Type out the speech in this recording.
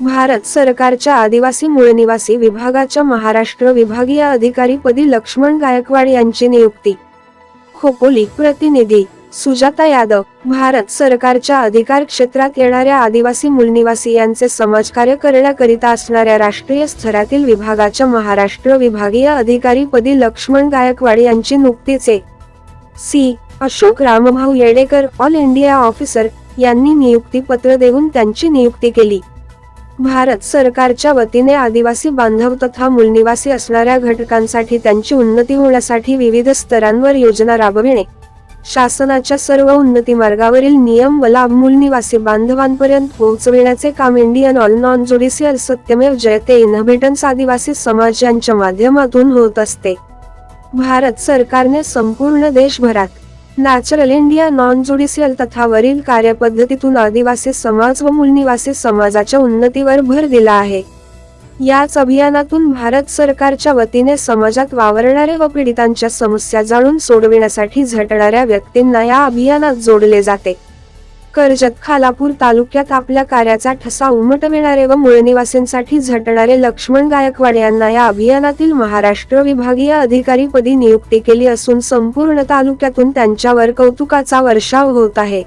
भारत सरकारच्या आदिवासी मूळनिवासी विभागाच्या महाराष्ट्र विभागीय अधिकारीपदी लक्ष्मण गायकवाड यांची नियुक्ती. खोपोली प्रतिनिधी सुजाता यादव भारत सरकारच्या अधिकार क्षेत्रात येणाऱ्या आदिवासी मूलनिवासी यांचे समाजकार्य करण्याकरिता असणाऱ्या राष्ट्रीय स्तरातील विभागाच्या महाराष्ट्र विभागीय अधिकारीपदी लक्ष्मण गायकवाड यांची नुकतीच आहे C. Ashok Rambhau Yedekar all India officer यांनी नियुक्ती पत्र देऊन त्यांची नियुक्ती केली. भारत सरकारच्या वतीने आदिवासी बांधव तथा मूलनिवासी असणाऱ्या घटकांसाठी त्यांची उन्नती होण्यासाठी विविध स्तरांवर योजना राबविणे. शासनाच्या सर्व उन्नती मार्गावरील नियम व लाभ मूलनिवासी बांधवांपर्यंत पोहोचविण्याचे काम Indian all non judicial Satyamev Jayate inhabitants आदिवासी समाज यांच्या माध्यमातून होत असते. भारत सरकारने संपूर्ण देशभरात नॅचरल इंडिया नॉन ज्युडिशियल तथा वरील कार्यपद्धतीतून आदिवासी समाज व मूलनिवासी समाजाच्या उन्नतीवर भर दिला आहे. याच अभियानातून भारत सरकारच्या वतीने समाजात वावरणारे व पीडितांच्या समस्या जाणून सोडविण्यासाठी झटणाऱ्या व्यक्तींना या अभियानात जोडले जाते. कर्जत खालापूर तालुक्यात आपल्या कार्याचा ठसा उमटविणारे व मूळनिवासींसाठी झटणारे लक्ष्मण गायकवाड यांना या अभियानातील महाराष्ट्र विभागीय अधिकारीपदी नियुक्ती केली असून संपूर्ण तालुक्यातून त्यांच्यावर कौतुकाचा वर्षाव होत आहे.